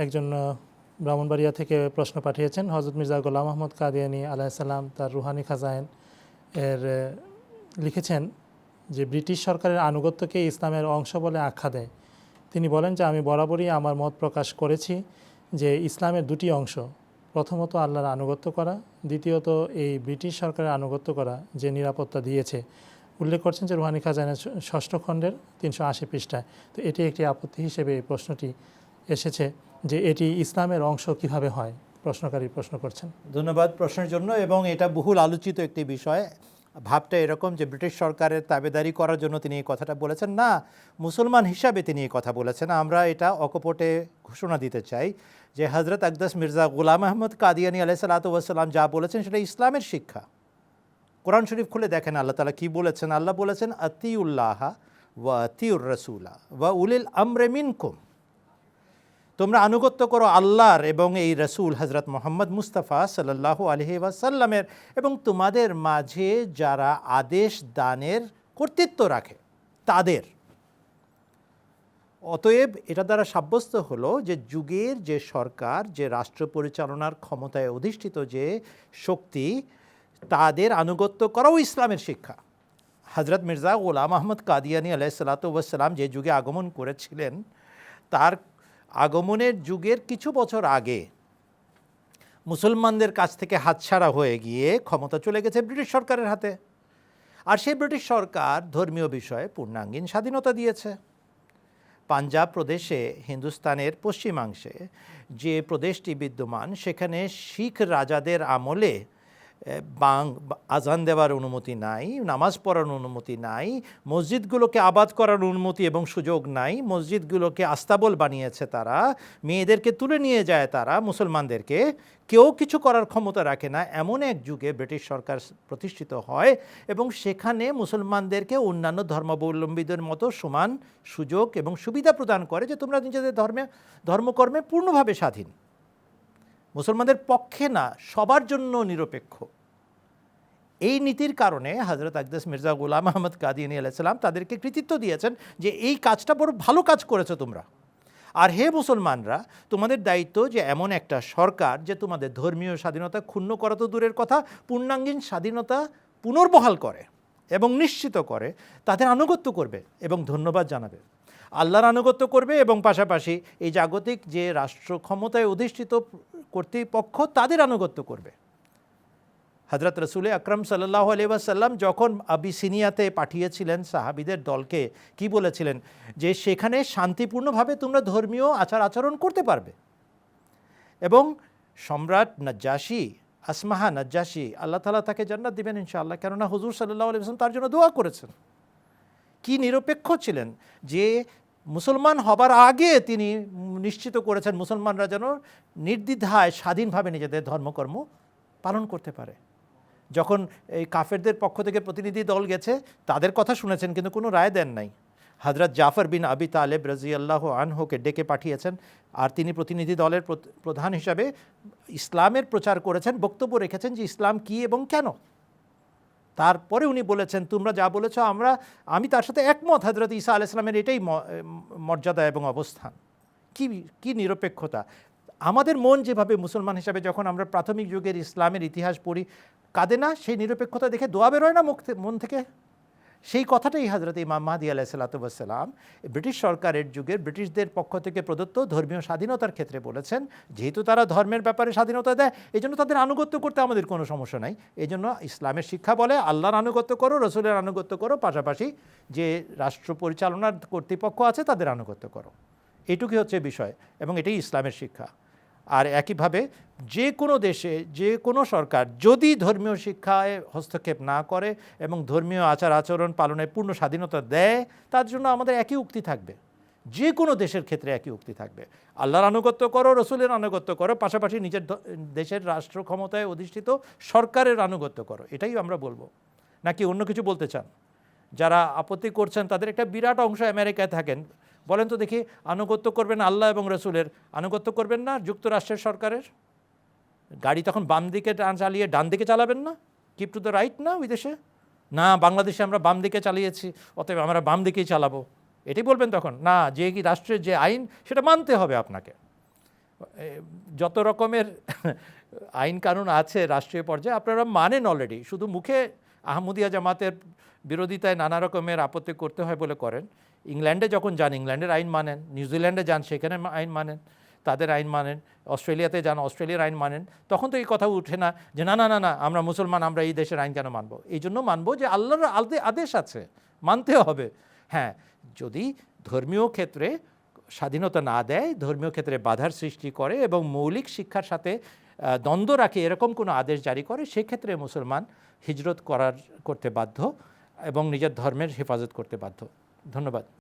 একজন ব্রাহ্মণবাড়িয়া থেকে প্রশ্ন পাঠিয়েছেন হজরত মির্জা গোলাম আহমদ কাদিয়ানি আলাইসাল্লাম তার রুহানি খাজাইন এর লিখেছেন যে ব্রিটিশ সরকারের আনুগত্যকে ইসলামের অংশ বলে আখ্যা দেয়। তিনি বলেন যে, আমি বরাবরই আমার মত প্রকাশ করেছি যে ইসলামের দুটি অংশ, প্রথমত আল্লাহর আনুগত্য করা, দ্বিতীয়ত এই ব্রিটিশ সরকারের আনুগত্য করা, যে নিরাপত্তা দিয়েছে। উল্লেখ করছেন যে রুহানি খাজানের ষষ্ঠ খণ্ডের তিনশো আশি পৃষ্ঠায়। তো এটি একটি আপত্তি হিসেবে এই প্রশ্নটি এসেছে। যে এটি ইসলামের অংশ কীভাবে হয়? প্রশ্নকারী প্রশ্ন করছেন। ধন্যবাদ প্রশ্নের জন্য এবং এটা বহুল আলোচিত একটি বিষয়। ভাবটা এরকম যে ব্রিটিশ সরকারের তাবেদারি করার জন্য তিনি এই কথাটা বলেছেন। না, মুসলমান হিসাবে তিনি এই কথা বলেছেন। আমরা এটা অকপটে ঘোষণা দিতে চাই যে হজরত আকদাস মির্জা গুলাম আহমদ কাদিয়ানি আলাই সালাতাম যা বলেছেন সেটা ইসলামের শিক্ষা। কোরআন শরীফ খুলে দেখেন আল্লাহ তালা কী বলেছেন? আল্লাহ বলেছেন, আতিউল্লাহ ওয়া আতিউর রসুলা ওয়া উলিল আমরে মিনকুম। তোমরা আনুগত্য করো আল্লাহর এবং এই রসুল হজরত মোহাম্মদ মুস্তাফা সাল্লাহ আলহি এবং তোমাদের মাঝে যারা আদেশ দানের কর্তৃত্ব রাখে, তাদের। অতএব এটা দ্বারা সাব্যস্ত হলো যে যুগের যে সরকার, যে রাষ্ট্র পরিচালনার ক্ষমতায় অধিষ্ঠিত যে শক্তি, তাদের আনুগত্য করাও ইসলামের শিক্ষা। হজরত মির্জা গোলাম আহমদ কাদিয়ানি আলাইসাল্লাতাম যে যুগে আগমন করেছিলেন, তার আগমনের যুগের কিছু বছর আগে মুসলমানদের কাছ থেকে হাতছাড়া হয়ে গিয়ে ক্ষমতা চলে গেছে ব্রিটিশ সরকারের হাতে। আর সেই ব্রিটিশ সরকার ধর্মীয় বিষয়ে পূর্ণাঙ্গীন স্বাধীনতা দিয়েছে। পাঞ্জাব প্রদেশে হিন্দুস্তানের পশ্চিমাংশে যে প্রদেশটি বিদ্যমান, সেখানে শিখ রাজাদের আমলে বাং আজান দেওয়ার অনুমতি নাই, নামাজ পড়ার অনুমতি নাই, মসজিদগুলোকে আবাদ করার অনুমতি এবং সুযোগ নাই, মসজিদগুলোকে আস্তাবল বানিয়েছে তারা, মেয়েদেরকে তুলে নিয়ে যায় তারা, মুসলমানদেরকে, কেউ কিছু করার ক্ষমতা রাখে না, এমন এক যুগে ব্রিটিশ সরকার প্রতিষ্ঠিত হয় এবং সেখানে মুসলমানদেরকে অন্যান্য ধর্মাবলম্বীদের মতো সমান সুযোগ এবং সুবিধা প্রদান করে যে তোমরা নিজেদের ধর্মে, ধর্মকর্মে পূর্ণভাবে স্বাধীন। মুসলমানদের পক্ষে না, সবার জন্য নিরপেক্ষ। এই নীতির কারণে হজরত আকদাস মির্জা গুলাম আহমদ কাদিয়ানি আলাইসাল্লাম তাদেরকে কৃতিত্ব দিয়েছেন যে এই কাজটা বড় ভালো কাজ করেছ তোমরা। আর হে মুসলমানরা, তোমাদের দায়িত্ব যে এমন একটা সরকার যে তোমাদের ধর্মীয় স্বাধীনতা ক্ষুণ্ণ করা তো দূরের কথা, পূর্ণাঙ্গীন স্বাধীনতা পুনর্বহাল করে এবং নিশ্চিত করে, তাদের আনুগত্য করবে এবং ধন্যবাদ জানাবে। আল্লাহর আনুগত্য করবে এবং পাশাপাশি এই জাগতিক যে রাষ্ট্র ক্ষমতায় অধিষ্ঠিত কর্তৃপক্ষ তাদের আনুগত্য করবে। হজরত রসুল আকরম সাল্লাহ আলিবাসাল্লাম যখন আবিসিনিয়াতে পাঠিয়েছিলেন সাহাবিদের দলকে, কি বলেছিলেন? যে সেখানে শান্তিপূর্ণভাবে তোমরা ধর্মীয় আচার আচরণ করতে পারবে। এবং সম্রাট নজ্জাসী আসমাহা নজ্জাসি আল্লাহ তালা তাকে জান্নাত দিবেন ইনশাআল্লাহ। কেননা হুজুর সাল্লাহ আলিয়াল্লাম তার জন্য দোয়া করেছেন। কি নিরপেক্ষ ছিলেন যে মুসলমান হবার আগে তিনি নিশ্চিত করেছেন মুসলমানরা যেন নির্দ্বিধায়, স্বাধীনভাবে নিজেদের ধর্মকর্ম পালন করতে পারে। যখন এই কাফেরদের পক্ষ থেকে প্রতিনিধি দল গেছে, তাদের কথা শুনেছেন, কিন্তু কোনো রায় দেন নাই। হজরত জাফর বিন আবি তালেব রাজি আল্লাহ আনহোকে ডেকে পাঠিয়েছেন, আর তিনি প্রতিনিধি দলের প্রধান হিসাবে ইসলামের প্রচার করেছেন, বক্তব্য রেখেছেন যে ইসলাম কী এবং কেন। তারপরে উনি বলেছেন, তোমরা যা বলেছ, আমরা, আমি তার সাথে একমত হজরত ঈসা আলাইসলামের এটাই মর্যাদা এবং অবস্থান। কি কি নিরপেক্ষতা? আমাদের মন যেভাবে মুসলমান হিসাবে যখন আমরা প্রাথমিক যুগের ইসলামের ইতিহাস পড়ি, কাঁদে না? সেই নিরপেক্ষতা দেখে দোয়া বেরোয় না মুখ মন থেকে? সেই কথাটাই হজরত ইমাম মাহাদি আলাহ সাল্লাতাম ব্রিটিশ সরকারের যুগের ব্রিটিশদের পক্ষ থেকে প্রদত্ত ধর্মীয় স্বাধীনতার ক্ষেত্রে বলেছেন। যেহেতু তারা ধর্মের ব্যাপারে স্বাধীনতা দেয় এই জন্য তাদের আনুগত্য করতে আমাদের কোনো সমস্যা নাই। এই জন্য ইসলামের শিক্ষা বলে আল্লাহর আনুগত্য করো, রসুলের আনুগত্য করো, পাশাপাশি যে রাষ্ট্র পরিচালনার কর্তৃপক্ষ আছে তাদের আনুগত্য করো। এটুকুই হচ্ছে বিষয় এবং এটাই ইসলামের শিক্ষা। আর একইভাবে যে কোনো দেশে, যে কোনো সরকার যদি ধর্মীয় শিক্ষায় হস্তক্ষেপ না করে এবং ধর্মীয় আচার আচরণ পালনে পূর্ণ স্বাধীনতা দেয়, তার জন্য আমাদের একই উক্তি থাকবে। যে কোনো দেশের ক্ষেত্রে একই উক্তি থাকবে। আল্লাহর আনুগত্য করো, রসুলের আনুগত্য করো, পাশাপাশি নিজের দেশের রাষ্ট্র ক্ষমতায় অধিষ্ঠিত সরকারের আনুগত্য করো। এটাই আমরা বলব। নাকি অন্য কিছু বলতে চান? যারা আপত্তি করছেন, তাদের একটা বিরাট অংশ আমেরিকায় থাকেন। বলেন তো দেখি, আনুগত্য করবেন আল্লাহ এবং রসুলের, আনুগত্য করবেন না যুক্তরাষ্ট্রের সরকারের? গাড়ি তখন বাম দিকে চালিয়ে ডান দিকে চালাবেন না? কিপ টু দ্য রাইট না ওই দেশে? না, বাংলাদেশে আমরা বাম দিকে চালিয়েছি, অতএব আমরা বাম দিকেই চালাবো। এটাই বলবেন তখন? না, যে কি রাষ্ট্রের যে আইন, সেটা মানতে হবে আপনাকে। যত রকমের আইন কানুন আছে রাষ্ট্রীয় পর্যায়ে, আপনারা মানেন অলরেডি শুধু মুখে আহমদিয়া জামাতের বিরোধিতায় নানা রকমের আপত্তি করতে হয় বলে করেন। ইংল্যান্ডে যখন যান, ইংল্যান্ডের আইন মানেন, নিউজিল্যান্ডে যান, সেখানে আইন মানেন, তাদের আইন মানেন, অস্ট্রেলিয়াতে যান, অস্ট্রেলিয়ার আইন মানেন, তখন তো এই কথা উঠে না যে, না না না না, আমরা মুসলমান, আমরা এই দেশের আইন কেন মানবো? এই জন্য মানবো যে আল্লাহর আলদে আদেশ আছে মানতে হবে। হ্যাঁ যদি ধর্মীয় ক্ষেত্রে স্বাধীনতা না দেয়, ধর্মীয় ক্ষেত্রে বাধার সৃষ্টি করে এবং মৌলিক শিক্ষার সাথে দ্বন্দ্ব রাখে এরকম কোনো আদেশ জারি করে, সেক্ষেত্রে মুসলমান হিজরত করার করতে বাধ্য। এবং নিজের ধর্মের হেফাজত করতে বাধ্য। ধন্যবাদ।